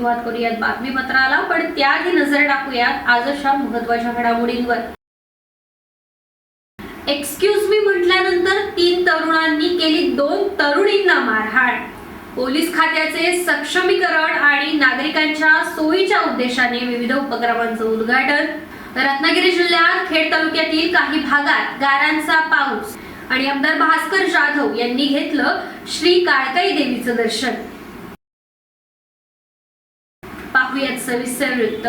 सुरुवात करूयात बातमीपत्राला पण त्याआधी नजर टाकूयात आजच्या महत्त्वाच्या घडामोडींवर. एक्सक्यूज मी म्हटल्यानंतर तीन तरुणांनी केली दोन तरुणींना मारहाण. पोलीस खात्याचे सक्षमीकरण आणि नागरिकांच्या सोयीच्या उद्देशाने विविध उपक्रमांचं उद्घाटन. रत्नागिरी जिल्ह्यात खेड तालुक्यातील काही भागात गारांचा पाऊस आणि आमदार भास्कर जाधव यांनी घेतलं श्री काळकाई देवीचं दर्शन. पाहूयात सविस्तर वृत्त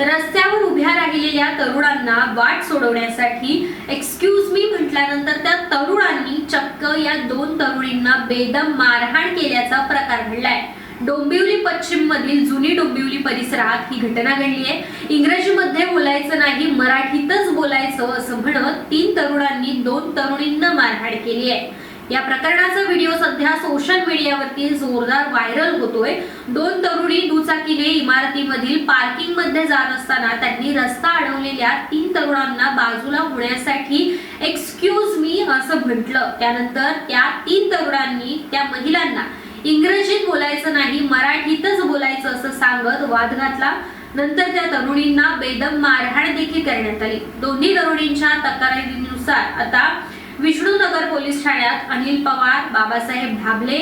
रस्त्यावर उभ्या राहिलेल्या तरुणांना वाट सोडवण्यासाठी एक्सक्यूज मी म्हटल्यानंतर त्या तरुणांनी चक्क या दोन तरुणींना बेदम मारहाण केल्याचा प्रकार घडलाय. डोंबिवली पश्चिम मधील जुनी डोंबिवली परिसरात ही घटना घडली आहे इंग्रजीमध्ये बोलायचं नाही मराठीतच बोलायचं असं म्हणत तीन तरुणांनी दोन तरुणींना मारहाण केली आहे या प्रकरणाचा व्हिडिओ सध्या सोशल मीडियावरती जोरदार व्हायरल होतोय. दोन तरुणी दुचाकीने इमारतीमधील पार्किंगमध्ये जात असताना त्यांनी रस्ता अडवलेल्या तीन तरुणांना बाजूला होण्यासाठी एक्सक्यूज मी असं म्हटलं. त्यानंतर त्या तीन तरुणांनी त्या महिलांना इंग्रजीत बोलायचं नाही मराठीतच बोलायचं असं सांगत वाद घातला. नंतर त्या तरुणींना बेदम मारहाण देखील करण्यात आली. दोन्ही तरुणींच्या तक्रारीनुसार आता विष्णुनगर पोलीस ठाण्यात अनिल पवार बाबासाहेब ढाबले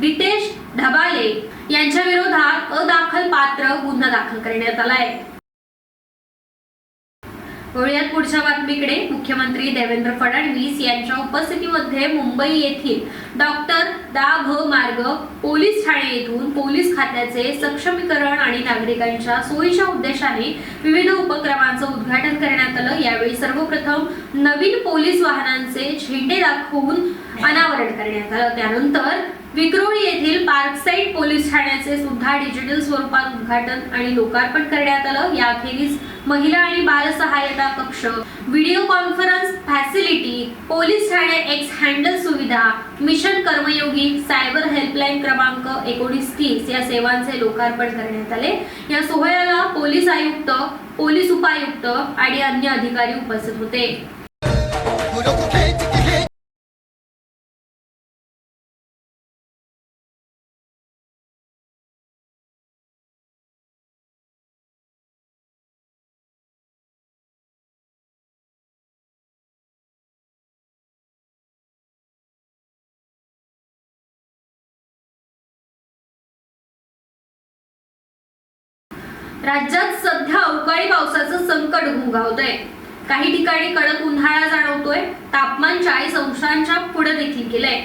रितेश ढबाले यांच्या विरोधात अदाखल पात्र गुन्हा दाखल करण्यात आलाय वळूयात पुढच्या बातमीकडे. मुख्यमंत्री देवेंद्र फडणवीस यांच्या उपस्थितीमध्ये मुंबई येथील डॉक्टर दा भ मार्ग पोलीस ठाणे येथून पोलीस खात्याचे सक्षमीकरण आणि नागरिकांच्या सोयीच्या उद्देशाने विविध उपक्रमांचं उद्घाटन करण्यात आलं. यावेळी सर्वप्रथम नवीन पोलीस वाहनांचे झेंडे दाखवून अनावरण करण्यात आलं. त्यानंतर विक्रोळी येथील पार्कसाईड पोलीस ठाण्याचे सुद्धा डिजिटल स्वरूपात उद्घाटन आणि लोकार्पण करण्यात आलं. याखेरीज महिला आणि बाल सहायता कक्ष व्हिडिओ कॉन्फरन्स फॅसिलिटी पोलीस ठाणे एक्स हँडल सुविधा मिशन कर्मयोगी सायबर हेल्पलाईन क्रमांक एकोणीस तीस या सेवांचे लोकार्पण करण्यात आले. या सोहळ्याला पोलीस आयुक्त पोलीस उपायुक्त आणि अन्य अधिकारी उपस्थित होते. राज्यात सध्या अवकाळी पावसाचं संकट घोंघावतंय काही ठिकाणी कडक उन्हाळा जाणवतोय तापमान चाळीस अंशांच्या पुढे देखील गेलंय.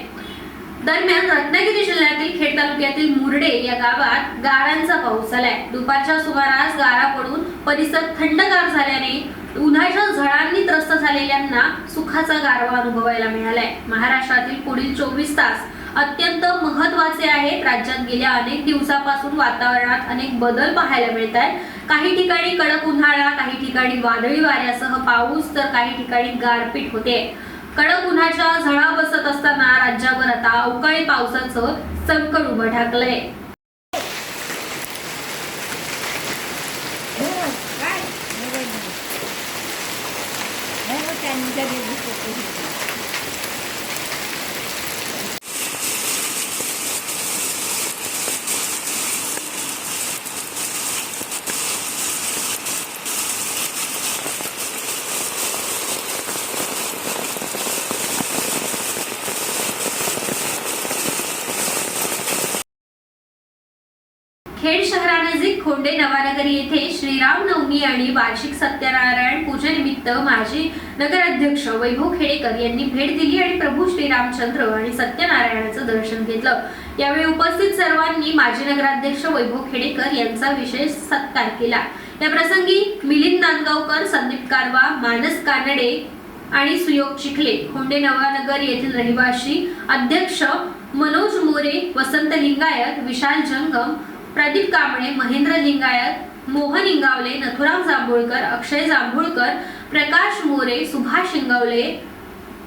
दरम्यान रत्नागिरी जिल्ह्यातील खेड तालुक्यातील मुरडे या गावात गारांचा पाऊस झालाय दुपारच्या सुमारास गारा पडून परिसर थंडगार झाल्याने उन्हाच्या झळांनी त्रस्त झालेल्यांना सुखाचा गारवा अनुभवायला मिळालाय. महाराष्ट्रातील पुढील चोवीस तास अत्यंत महत्त्वाचे आहेत. राज्यात गेल्या अनेक दिवसापासून वातावरणात अनेक बदल पाहायला मिळत आहेत. काही ठिकाणी कडक उन्हाळा काही ठिकाणी वादळी वाऱ्यासह पाऊस तर काही ठिकाणी गारपीट होते. कडक उन्हाच्या झळा बसत असताना राज्यावर आता अवकाळी पावसाचं संकट उभं ठाकलंय खेड शहरानजीक खोंडे नवानगरी येथे श्रीराम नवमी आणि वार्षिक सत्यनारायण पूजेनिमित्त माजी नगराध्यक्ष वैभव खेडेकर यांनी भेट दिली आणि प्रभू श्रीरामचंद्र आणि सत्यनारायणाचं दर्शन घेतलं. यावेळी उपस्थित सर्वांनी माजी नगराध्यक्ष वैभव खेडेकर यांचा विशेष सत्कार केला. या प्रसंगी मिलिंद नांदगावकर संदीप कारवा मानस कानडे आणि सुयोग चिखले खोंडे नवानगर येथील रहिवाशी अध्यक्ष मनोज मोरे वसंत लिंगायत विशाल जंगम प्रदीप कांबळे महेंद्र लिंगायत मोहन इंगावले नथुराम जांभूळकर अक्षय जांभूळकर प्रकाश मोरे सुभाष इंगावले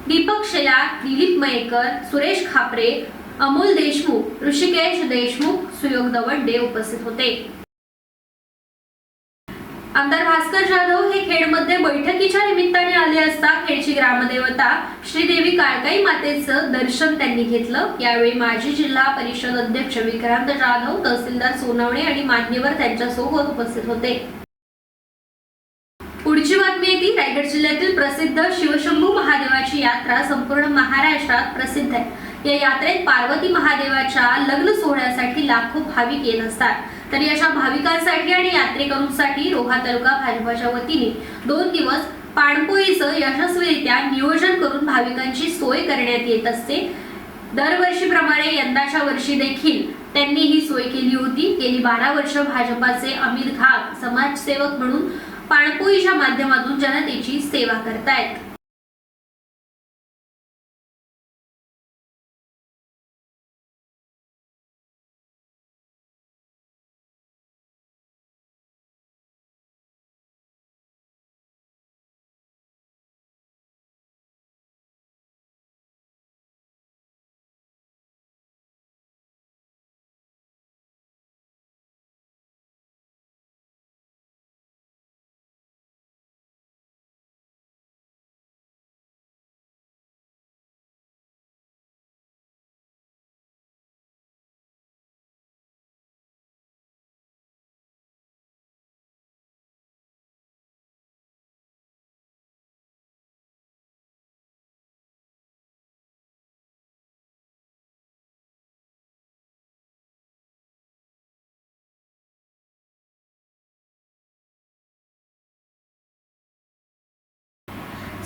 दीपक शेलार दिलीप मयेकर सुरेश खापरे अमोल देशमुख ऋषिकेश देशमुख सुयोग दवंडे उपस्थित होते. आमदार भास्कर जाधव हे खेडमध्ये बैठकीच्या निमित्ताने आले असता खेडची ग्रामदेवता श्रीदेवी काळकाई मातेचं दर्शन त्यांनी घेतलं. यावेळी माजी जिल्हा परिषद अध्यक्ष विक्रांत जाधव तहसीलदार सोनावणे आणि मान्यवर त्यांच्यासोबत उपस्थित होते. पुढची बातमी येते. रायगड जिल्ह्यातील प्रसिद्ध शिवशंभू महादेवाची यात्रा संपूर्ण महाराष्ट्रात प्रसिद्ध आहे. या यात्रेत पार्वती महादेवाच्या लग्न सोहळ्यासाठी लाखो भाविक येत असतात. तर अशा भाविकांसाठी आणि यात्रेकरूंसाठी रोहा तालुका भाजपाच्या वतीने दोन दिवस पाणपोईचं यशस्वीरित्या नियोजन करून भाविकांची सोय करण्यात येत असते. दरवर्षीप्रमाणे यंदाच्या वर्षी देखील त्यांनी ही सोय केली होती. गेली बारा वर्ष भाजपाचे अमित घाग समाजसेवक म्हणून पाणपोईच्या माध्यमातून जनतेची सेवा करतायत.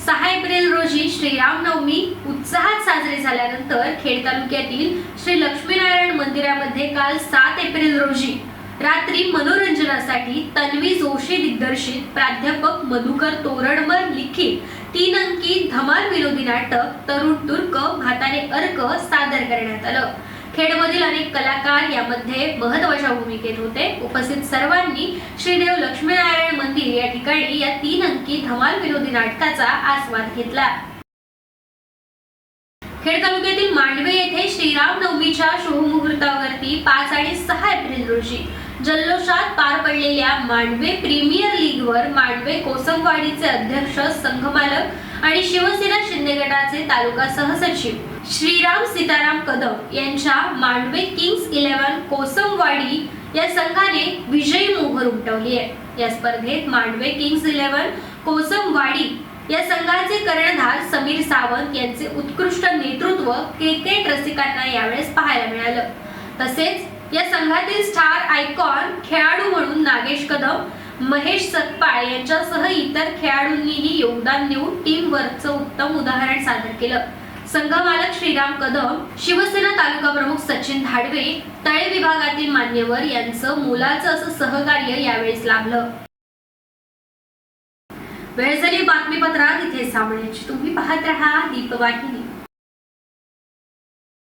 सहा एप्रिल रोजी श्रीरामनवमी उत्साहात साजरी झाल्यानंतर खेड तालुक्यातील श्री लक्ष्मीनारायण मंदिरामध्ये काल सात एप्रिल रोजी रात्री मनोरंजनासाठी तन्वी जोशी दिग्दर्शित प्राध्यापक मधुकर तोरणवर लिखित तीन अंकी धमाल विनोदी नाटक तरुण तुर्क भाताने अर्क सादर करण्यात आलं. खेडमधील अनेक कलाकार यामध्ये महत्त्वाच्या भूमिकेत होते. उपस्थित सर्वांनी श्रीदेव लक्ष्मीनारायण मंदिर या ठिकाणी या तीन अंकी धमाल विनोदी नाटकाचा आस्वाद घेतला. खेड तालुक्यातील मांडवे येथे श्रीराम नवमीच्या शुभमुहूर्तावरती पाच आणि सहा एप्रिल रोजी जल्लोषात पार पडलेल्या मांडवे प्रीमियर लीगवर मांडवे कोसमवाडीचे अध्यक्ष संघमालक आणि शिवसेना शिंदे गटाचे तालुका सहसचिव. श्रीराम सीताराम कदम यांच्या मांडवे किंग्स इलेव्हन कोसमवाडी या संघाने विजयी मोहर उमटवली आहे. या स्पर्धेत मांडवे किंग्स इलेव्हन कोसमवाडी या संघाचे कर्णधार समीर सावंत यांचे उत्कृष्ट नेतृत्व क्रिकेट रसिकांना यावेळेस पाहायला मिळालं. तसेच या संघातील स्टार आयकॉन खेळाडू म्हणून नागेश कदम महेश सतपाळ यांच्यासह इतर खेळाडूंनीही योगदान देऊन टीम वर्कचं उत्तम उदाहरण सादर केलं. संघ मालक श्रीराम कदम शिवसेना तालुका प्रमुख सचिन धाडवे तळे विभागातील मान्यवर यांचं मोलाचं असं सहकार्य यावेळेस लाभलं. वेळ झाली बातमीपत्रात इथे सामन्याची तुम्ही पाहत राहा दीपवाहिनी.